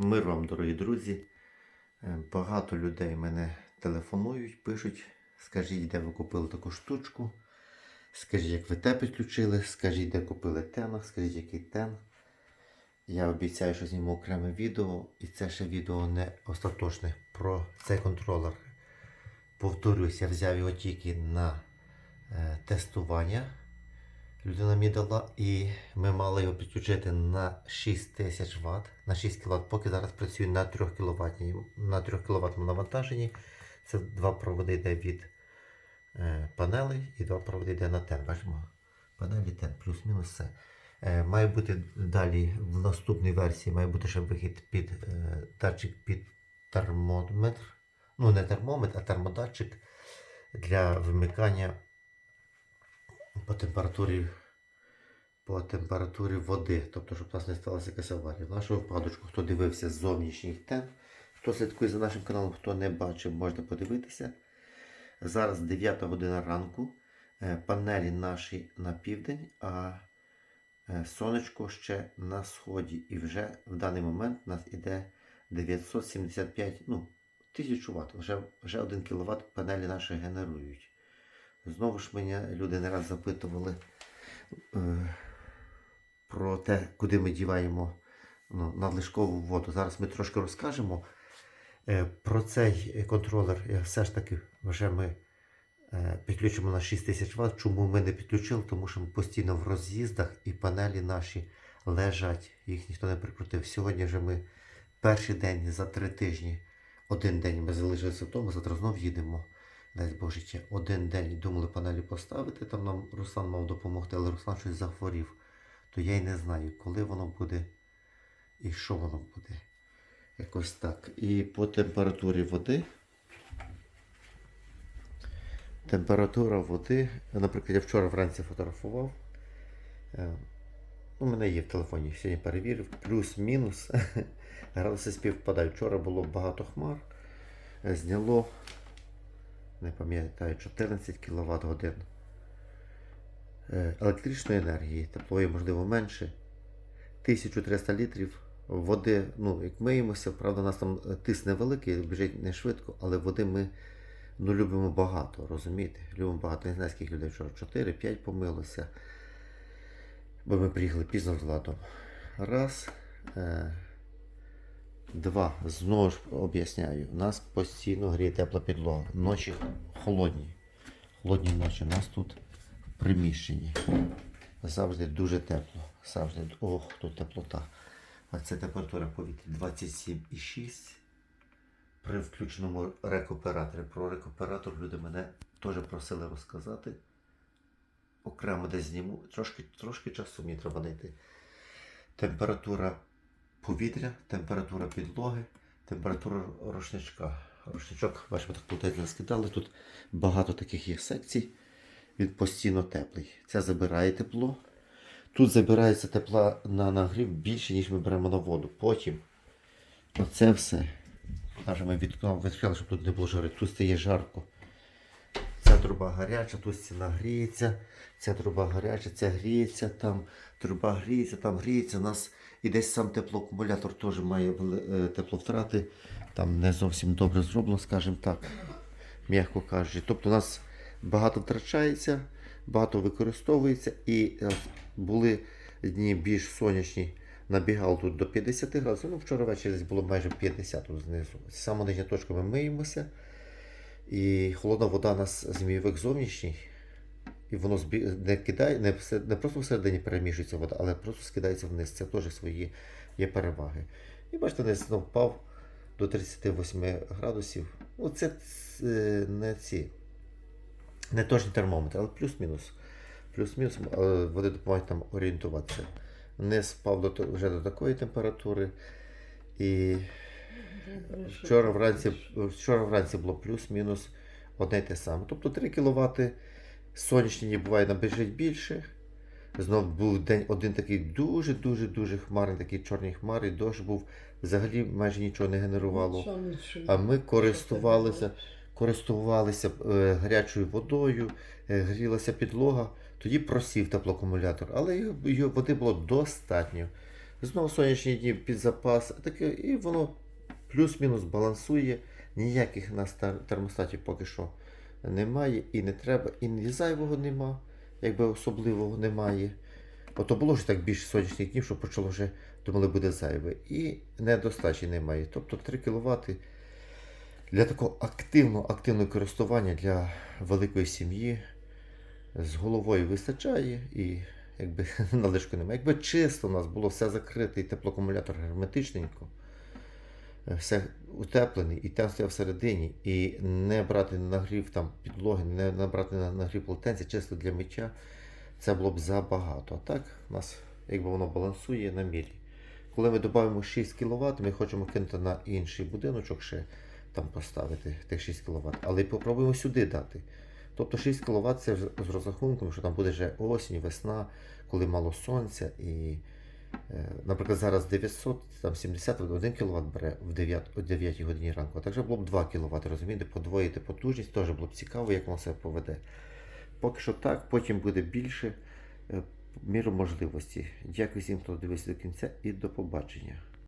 Мир вам, дорогі друзі. Е, Багато людей мене телефонують, пишуть, скажіть, де ви купили таку штучку. Скажіть, як ви те підключили, скажіть, де купили тена, скажіть, який тен. Я обіцяю, що зніму окреме відео, і це ще відео не остаточне про цей контролер. Повторюсь, я взяв його тільки на е, тестування. Людина мені дала, і ми мали його підключити на 6000 Вт, на 6 кВт, поки зараз працює на 3 кВт, на 3 кВт навантаженні. Це два проводи йде від е, панелей і два проводи йде на тен. Бачимо, панелі тен, плюс-мінус все. Е, має бути далі в наступній версії має бути ще вихід під е, датчик під термометр. Ну, не термометр, а термодатчик для вимикання по температурі по температурі води, тобто, щоб у нас не сталася якась аварія. В нашому випадочку, хто дивився з зовнішніх тем, хто слідкує за нашим каналом, хто не бачив, можна подивитися. Зараз 9 година ранку. Е, Панелі наші на південь, а е, сонечко ще на сході. І вже в даний момент у нас іде 975, ну, 1000 Вт. Вже, вже 1 кВт панелі наші генерують. Знову ж мене люди не раз запитували е, про те, куди ми діваємо ну, надлишкову воду. Зараз ми трошки розкажемо. Е, про цей контролер е, все ж таки вже ми е, підключимо на 6000 Вт. Чому ми не підключили? Тому що ми постійно в роз'їздах і панелі наші лежать, їх ніхто не прикрутив. Сьогодні вже ми перший день за три тижні. Один день ми залишилися вдома, завтра знов їдемо. Дай Боже, ще один день думали панелі поставити. Там нам Руслан мав допомогти, але Руслан щось захворів. То я й не знаю, коли воно буде і що воно буде. Якось так. І по температурі води. Температура води. Наприклад, я вчора вранці фотографував. Е, У мене є в телефоні, сьогодні перевірив. Плюс-мінус. Градуси співпадають. Вчора було багато хмар. Е, Зняло не пам'ятаю, 14 кВт годин електричної енергії, теплої, можливо, менше. 1300 літрів води, ну, як миємося, правда, у нас там е, тиск невеликий, біжить не швидко, але води ми ну, любимо багато, розумієте? Любимо багато. Не знаю, скільки людей вчора 4-5 помилося. Бо ми приїхали пізно з ладом. Раз. Два. Знову ж об'ясняю. У нас постійно гріє тепла підлога. Ночі холодні. Холодні ночі. У нас тут в приміщенні. Завжди дуже тепло. Завжди. Ох, тут теплота. А це температура повітря 27,6. При включеному рекуператорі. Про рекуператор люди мене теж просили розказати. Окремо десь зніму. Трошки, трошки часу мені треба знайти. Температура повітря, температура підлоги, температура рушничка. Рушничок, бачимо, так тут розкидали. Тут багато таких є секцій. Він постійно теплий. Це забирає тепло. Тут забирається тепла на нагрів більше, ніж ми беремо на воду. Потім оце все. Навіть ми відкрили, щоб тут не було жари. Тут стає жарко. Труба гаряча, тут стіна гріється, ця труба гаряча, ця гріється, там труба гріється, там гріється. У нас і десь сам теплоакумулятор теж має е, тепловтрати. Там не зовсім добре зроблено, скажімо так, м'яко кажучи. Тобто у нас багато втрачається, багато використовується і е, були дні більш сонячні. Набігало тут до 50 градусів. Ну, вчора ввечері було майже 50 тут знизу. Саме нижня точка ми миємося. І холодна вода нас змійовик зовнішній. І воно не кидає, не, не просто всередині перемішується вода, але просто скидається вниз. Це теж свої є переваги. І бачите, десь знов впав до 38 градусів. Ну, це е, не ці. Не точний термометр, але плюс-мінус. Плюс-мінус але води допомагають нам орієнтуватися. Не спав до, вже до такої температури. І Вчора вранці, вчора вранці було плюс-мінус одне й те саме. Тобто 3 кВт сонячні дні буває набіжить більше. Знов був день один такий дуже-дуже дуже хмарний, такий чорний хмари, дощ був, взагалі майже нічого не генерувало. А ми користувалися, користувалися е, гарячою водою, е, грілася підлога, тоді просів теплоакумулятор, але його, його води було достатньо. Знову сонячні дні під запас, таке, і воно плюс-мінус балансує. Ніяких нас термостатів поки що немає і не треба, і ні зайвого нема, якби особливого немає. Ото було ж так більше сонячних днів, що почало вже думали, буде зайве. І недостачі немає. Тобто 3 кВт для такого активного, активного користування для великої сім'ї з головою вистачає і якби налишку немає. Якби чисто у нас було все закрите, і теплоакумулятор герметичненько, все утеплений, і там стояв всередині, і не брати на нагрів там підлоги, не брати нагрів полотенця, чисто для миття, це було б забагато. А так, у нас, якби воно балансує на мірі. Коли ми додаємо 6 кВт, ми хочемо кинути на інший будиночок ще там поставити тих 6 кВт, але попробуємо сюди дати. Тобто 6 кВт це з розрахунком, що там буде вже осінь, весна, коли мало сонця. І, е, наприклад, зараз 970 1 кВт бере в 9, о 9 годині ранку, а також було б 2 кВт, розумієте, подвоїти потужність, теж було б цікаво, як воно себе поведе. Поки що так, потім буде більше е, міру можливості. Дякую всім, хто дивився до кінця, і до побачення.